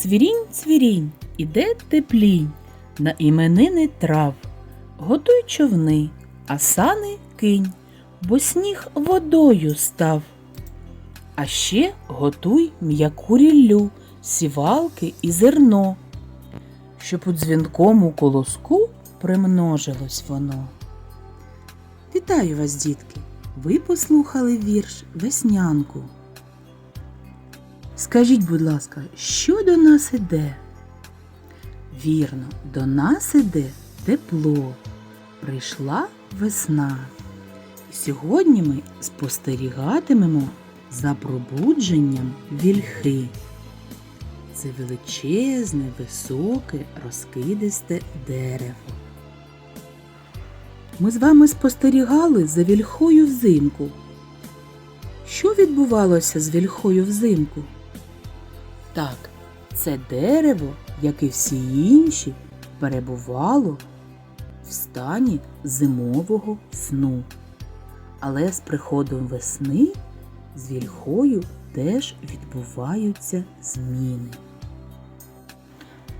Цвірінь, цвірінь, іде теплінь, на іменини трав. Готуй човни, а сани кинь, бо сніг водою став. А ще готуй м'яку ріллю, сівалки і зерно, щоб у дзвінкому колоску примножилось воно. Вітаю вас, дітки! Ви послухали вірш Веснянку. Скажіть, будь ласка, що до нас іде? Вірно, до нас іде тепло. Прийшла весна. І сьогодні ми спостерігатимемо за пробудженням вільхи. Це величезне, високе, розкидисте дерево. Ми з вами спостерігали за вільхою взимку. Що відбувалося з вільхою взимку? Так, це дерево, як і всі інші, перебувало в стані зимового сну. Але з приходом весни з вільхою теж відбуваються зміни.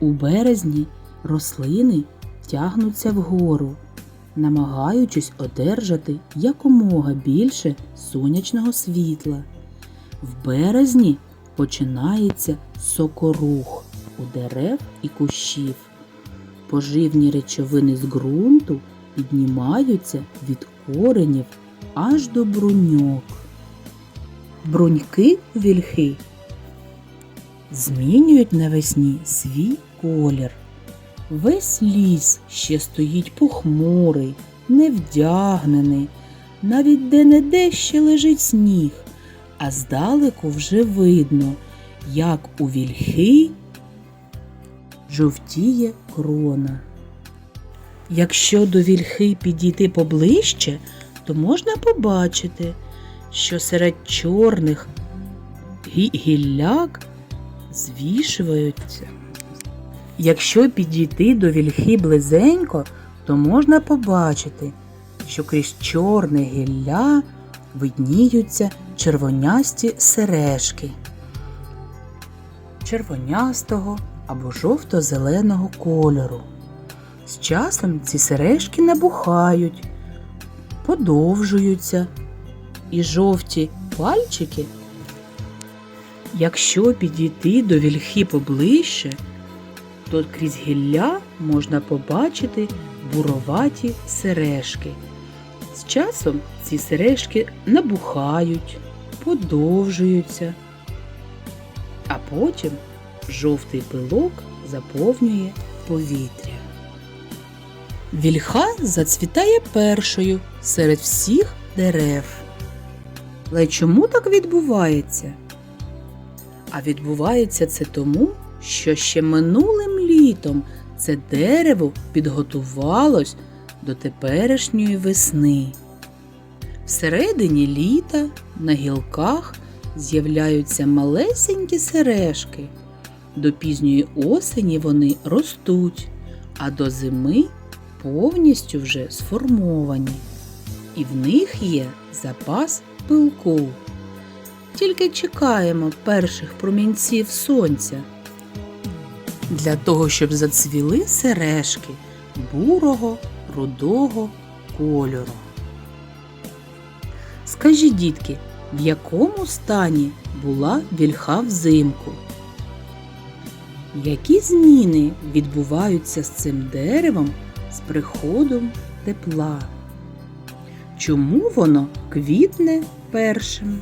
У березні рослини тягнуться вгору, намагаючись одержати якомога більше сонячного світла. В березні починається сокорух у дерев і кущів. Поживні речовини з ґрунту піднімаються від коренів аж до бруньок. Бруньки вільхи змінюють навесні свій колір. Весь ліс ще стоїть похмурий, невдягнений, навіть де-не-де ще лежить сніг, а здалеку вже видно, як у вільхи жовтіє крона. Якщо до вільхи підійти поближче, то можна побачити, що серед чорних гілляк звішуються. Якщо підійти до вільхи близенько, то можна побачити, що крізь чорне гілля видніються червонясті сережки червонястого або жовто-зеленого кольору. З часом ці сережки набухають, подовжуються, і жовті пальчики, якщо підійти до вільхи поближче, то крізь гілля можна побачити буроваті сережки. З часом ці сережки набухають, подовжуються, а потім жовтий пилок заповнює повітря. Вільха зацвітає першою серед всіх дерев. Але чому так відбувається? А відбувається це тому, що ще минулим літом це дерево підготувалось до теперішньої весни. Всередині літа на гілках з'являються малесенькі сережки. До пізньої осені вони ростуть, а до зими повністю вже сформовані. І в них є запас пилку. Тільки чекаємо перших промінців сонця. Для того, щоб зацвіли сережки бурого, рудого кольору. Скажіть, дітки, в якому стані була вільха взимку? Які зміни відбуваються з цим деревом з приходом тепла? Чому воно квітне першим?